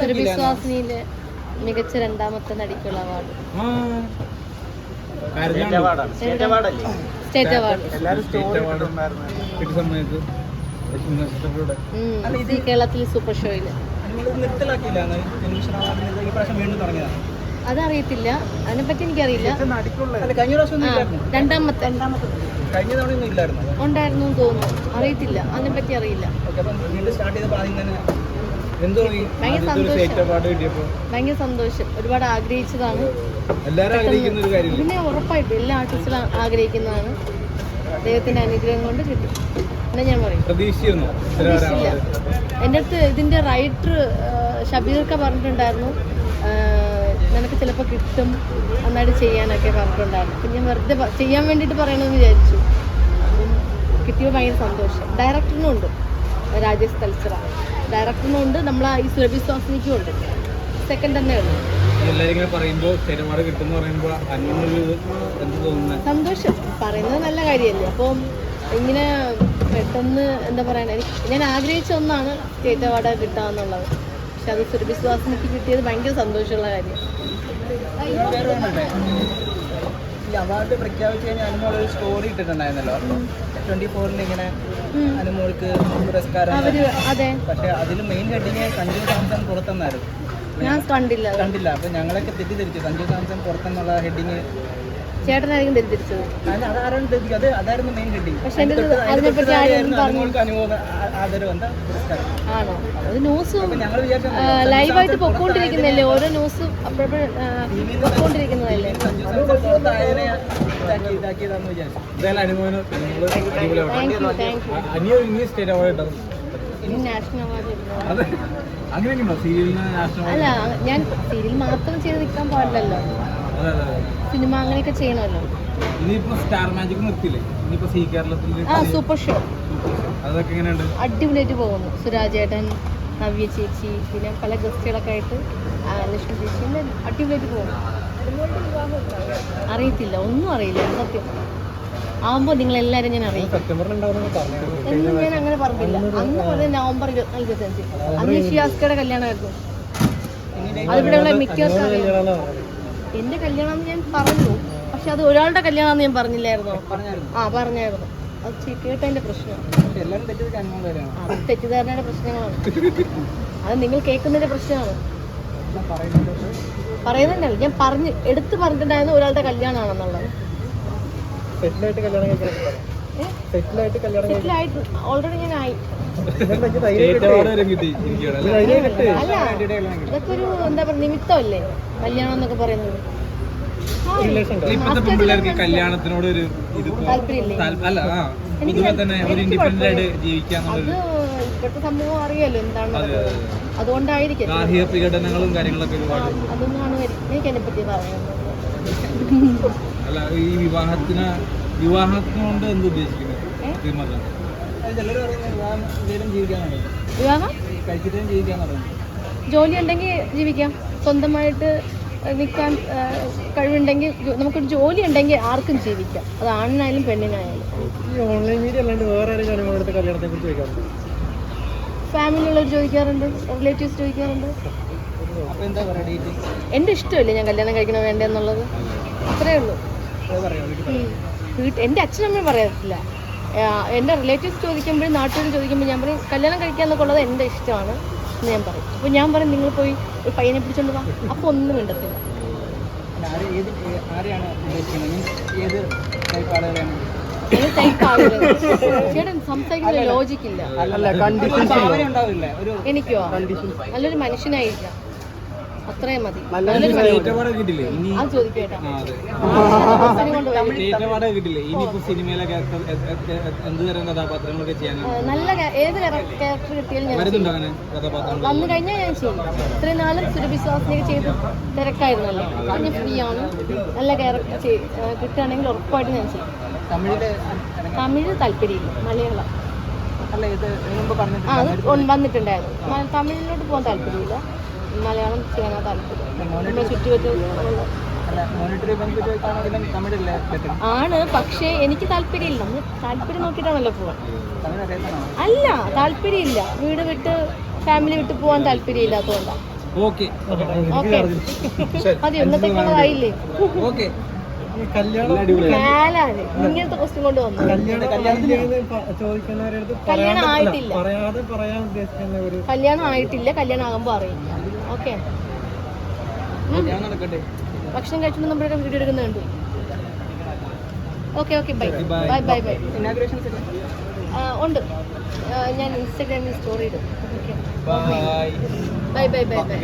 സുരഭിശ്വാസിനിയിലെ മികച്ച രണ്ടാമത്തെ നടിക്കുള്ള അവാർഡ്. ആ. State award? കേരളത്തിൽ സൂപ്പർ ഷോയിൽ. അതറിയത്തില്ല. അതിനെപ്പറ്റി എനിക്കറിയില്ല. അല്ല കഴിഞ്ഞ പ്രാവശ്യം ഒന്നും ഇല്ലായിരുന്നു? രണ്ടാമത്തെ. രണ്ടാമത്തെ. കഴിഞ്ഞ തവണ ഒന്നും ഇല്ലായിരുന്നു? ഉണ്ടായിരുന്നു എന്ന് തോന്നുന്നു. അറിയത്തില്ല. അതിനെപ്പറ്റി അറിയില്ല. ഭയങ്കര സന്തോഷം. ഒരുപാട് ആഗ്രഹിച്ചതാണ്. പിന്നെ ഉറപ്പായിട്ടും എല്ലാ ആർട്ടിസ്റ്റിലും ആഗ്രഹിക്കുന്നതാണ്. ദൈവത്തിന്റെ അനുഗ്രഹം കൊണ്ട് കിട്ടും. എന്നാ ഞാൻ പറയും? പ്രതീക്ഷയില്ല എന്റെ അടുത്ത് ഇതിന്റെ റൈറ്റർ ഷബീർക്ക പറഞ്ഞിട്ടുണ്ടായിരുന്നു. നിനക്ക് ചിലപ്പോൾ കിട്ടും നന്നായിട്ട് ചെയ്യാനൊക്കെ പറഞ്ഞിട്ടുണ്ടായിരുന്നു. അപ്പം ഞാൻ വെറുതെ ചെയ്യാൻ വേണ്ടിയിട്ട് പറയണമെന്ന് വിചാരിച്ചു. കിട്ടിയോ ഭയങ്കര സന്തോഷം. ഡയറക്ടറിനും ഉണ്ട്. രാജേഷ് തൽസറ ഡയറക്ടറിനും ഉണ്ട് നമ്മൾ ഈ സുരഭി സ്വാസിനിക്കും ഉണ്ട് സെക്കൻഡ് തന്നെ ഉള്ളു സന്തോഷം. പറയുന്നത് നല്ല കാര്യമല്ലേ? അപ്പം ഇങ്ങനെ പെട്ടെന്ന് എന്താ പറയണ? എനിക്ക് ഞാൻ ആഗ്രഹിച്ച ഒന്നാണ് സ്റ്റേറ്റ് അവാർഡ് കിട്ടാന്നുള്ളത്. പക്ഷെ അത് സുരഭി സ്വാസിനിക്ക് കിട്ടിയത് ഭയങ്കര സന്തോഷമുള്ള കാര്യം. അവാർഡ് പ്രഖ്യാപിച്ചു കഴിഞ്ഞാൽ സ്റ്റോറി ഇട്ടിട്ടുണ്ടായിരുന്നല്ലോ. ട്വന്റി ഫോറിന് ഇങ്ങനെ അനുമോൾക്ക് പുരസ്കാരം. അവർ അതെ. പക്ഷെ അതിൽ മെയിൻ ഹെഡിങ് സഞ്ജു സാംസൺ പുറത്തെന്നായിരുന്നു. ഞാൻ കണ്ടില്ല കണ്ടില്ല. അപ്പൊ ഞങ്ങളൊക്കെ തെറ്റിദ്ധരിച്ചു. സഞ്ജു സാംസൺ പുറത്തെന്നുള്ള ഹെഡിങ് ചേട്ടനായിരിക്കും അതാരാണ് അത് അതായിരുന്നു മെയിൻ പക്ഷെ അതിനെപ്പറ്റി ആണോ? അത് ന്യൂസ് ലൈവായിട്ട് പൊക്കോണ്ടിരിക്കുന്നല്ലേ ഓരോ ന്യൂസും അപ്പോഴപ്പോഴും പൊക്കോണ്ടിരിക്കുന്നതല്ലേ? അവാർഡ് നാഷണൽ അല്ല ഞാൻ സീരിയൽ മാത്രം ചെയ്ത് നിൽക്കാൻ പാടില്ലല്ലോ. സിനിമ അങ്ങനെയൊക്കെ ചെയ്യണമല്ലോ. ഇനിയിപ്പോ സ്റ്റാർ മാജിക് നിർത്തില്ലേ ഇനിയിപ്പോ സീ കേരളത്തിൽ ആ സൂപ്പർ ഷോ അതൊക്കെ എങ്ങനെയുണ്ട്? അടിപൊളിയായിട്ട് പോകുന്നു. സുരാജേട്ടൻ നവ്യ ചേച്ചി പിന്നെ പല ഗസ്റ്റുകളൊക്കെ ആയിട്ട് ലക്ഷ്മി ചേച്ചി അടിപൊളിയായിട്ട് പോകുന്നു. അറിയത്തില്ല ഒന്നും അറിയില്ല സത്യം. നിങ്ങൾ എല്ലാരും ഞാൻ അറിയിക്കും. എന്നും ഞാൻ അങ്ങനെ പറഞ്ഞില്ല. അന്ന് പറഞ്ഞത് നവംബർ ഇരുപത്തിനാല് ഇരുപത്തഞ്ച് അന്ന് ഷിയാസ്കയുടെ കല്യാണമായിരുന്നു. അതിവിടെയുള്ള മിക്കവർക്കും അറിയാം. എന്റെ കല്യാണം ഞാൻ പറഞ്ഞു. പക്ഷെ അത് ഒരാളുടെ കല്യാണം ഞാൻ പറഞ്ഞില്ലായിരുന്നോ? ആ പറഞ്ഞായിരുന്നു. അത് കേട്ടതിന്റെ പ്രശ്നമാണ്. അത് തെറ്റിദ്ധാരണയുടെ പ്രശ്നങ്ങളാണ്. അത് നിങ്ങൾ കേൾക്കുന്നതിന്റെ പ്രശ്നമാണ്. പറയുന്നുണ്ടല്ലോ. ഞാൻ പറഞ്ഞ് എടുത്തു പറഞ്ഞിട്ടുണ്ടായിരുന്നു ഒരാളുടെ കല്യാണമാണെന്നുള്ളത് സെറ്റിലായിട്ട് ഓൾറെഡി ഞാൻ ആയി. അല്ല? ഇതൊക്കെ ഒരു എന്താ പറയുക നിമിത്തമല്ലേ കല്യാണം എന്നൊക്കെ പറയുന്നത്? ആ, ഇപ്പോഴത്തെ പെൺപിള്ളേർക്ക് കല്യാണത്തിനോട് ഒരു അല്ല പൊതുവെ തന്നെ ഒരു ഇൻഡിപെൻഡന്റ് ആയിട്ട് ജീവിക്കാന്നുള്ളത് ഇപ്പോഴത്തെ സമൂഹം അറിയാലോ എന്താണ്. അതുകൊണ്ടായിരിക്കും ഗാർഹിക കാര്യങ്ങളൊക്കെ ഒരുപാട് അതൊന്നാണ് എനിക്ക് അതിനെ പറ്റി പറയുന്നത് അല്ല ഈ വിവാഹത്തിന് വിവാഹത്തിനോണ്ട് എന്ത് ഉദ്ദേശിക്കുന്നത് വിവാഹം വിവാഹം? ജോലി ഉണ്ടെങ്കിൽ ജീവിക്കാം. സ്വന്തമായിട്ട് നിൽക്കാൻ കഴിവുണ്ടെങ്കിൽ നമുക്കൊരു ജോലി ഉണ്ടെങ്കിൽ ആർക്കും ജീവിക്കാം. അത് ആണിനായാലും പെണ്ണിനായാലും. ഈ ഓൺലൈൻ മീഡിയ അല്ലാണ്ട് വേറെ ആരെങ്കിലും അനുമോളത്തെ കല്യാണത്തെ കുറിച്ച് ചോദിക്കാറുണ്ട്? ഫാമിലിയുള്ളവർ ചോദിക്കാറുണ്ട് റിലേറ്റീവ്സ് ചോദിക്കാറുണ്ട്. എന്റെ ഇഷ്ടമല്ലേ ഞാൻ കല്യാണം കഴിക്കണോ വേണ്ടെന്നുള്ളത് അത്രേ ഉള്ളൂ. അത് പറയാം ഉം. വീട്ട് എന്റെ അച്ഛനമ്മയും പറയത്തില്ല എന്റെ റിലേറ്റീവ്സ് ചോദിക്കുമ്പോഴും നാട്ടുകാർ ചോദിക്കുമ്പോൾ ഞാൻ പറയും കല്യാണം കഴിക്കുക എന്നൊക്കെ ഉള്ളത് എന്റെ ഇഷ്ടമാണ് എന്ന് ഞാൻ പറയും. അപ്പോൾ ഞാൻ പറയും നിങ്ങൾ പോയി ഒരു പയ്യനെ പിടിച്ചോണ്ട് വാ. അപ്പോൾ ഒന്നും കണ്ടെത്തില്ല ചേട്ടൻ സംസാരിക്കുന്ന ലോജിക്കില്ല എനിക്കോ? നല്ലൊരു മനുഷ്യനായിരിക്കാം. അത്രയും മതി. നല്ല ഏത് ക്യാരക്ടർ കിട്ടിയാലും ഞാൻ വന്നു കഴിഞ്ഞാൽ ഞാൻ ചെയ്യും. ഇത്രയും നാളും സുരഭിശ്വാസിനൊക്കെ ചെയ്ത് തിരക്കായിരുന്നല്ലോ. ഞാൻ ഫ്രീ ആണ് നല്ല ക്യാരക്ടർ കിട്ടുകയാണെങ്കിൽ ഉറപ്പായിട്ട് ഞാൻ ചെയ്യും. തമിഴിൽ തമിഴ് താല്പര്യമില്ല. മലയാളം. അല്ല ആ അത് വന്നിട്ടുണ്ടായിരുന്നു. തമിഴിലോട്ട് പോകാൻ താല്പര്യമില്ല. മലയാളം ചെയ്യാനാ താല്പര്യം. ആണ് പക്ഷേ എനിക്ക് താല്പര്യമില്ല. നമ്മൾ താല്പര്യം നോക്കിട്ടാണല്ലോ പോവാൻ അല്ല താല്പര്യമില്ല. വീട് വിട്ട് ഫാമിലി വിട്ട് പോവാൻ താല്പര്യമില്ലാത്തതുകൊണ്ടാണ് ഓക്കെ ഓക്കെ മതി ഇന്നത്തേക്കുള്ളതായില്ലേ ഓക്കെ ഇങ്ങനത്തെ ക്വസ്റ്റ്യൻ കൊണ്ട് വന്നു ചോദിക്കുന്നവരടുത്ത് കല്യാണം ആയിട്ടില്ല. കല്യാണം ആയിട്ടില്ല. കല്യാണം ആകുമ്പോൾ അറിയില്ല. ഓക്കെ. ഭക്ഷണം കഴിച്ചിട്ട് നമ്മുടെ വീഡിയോ എടുക്കുന്ന കണ്ടു. Okay okay bye. Bye bye bye. ഉണ്ട്. ഞാൻ ഇൻസ്റ്റാഗ്രാമിൽ സ്റ്റോറി ഇടും. Bye bye bye bye.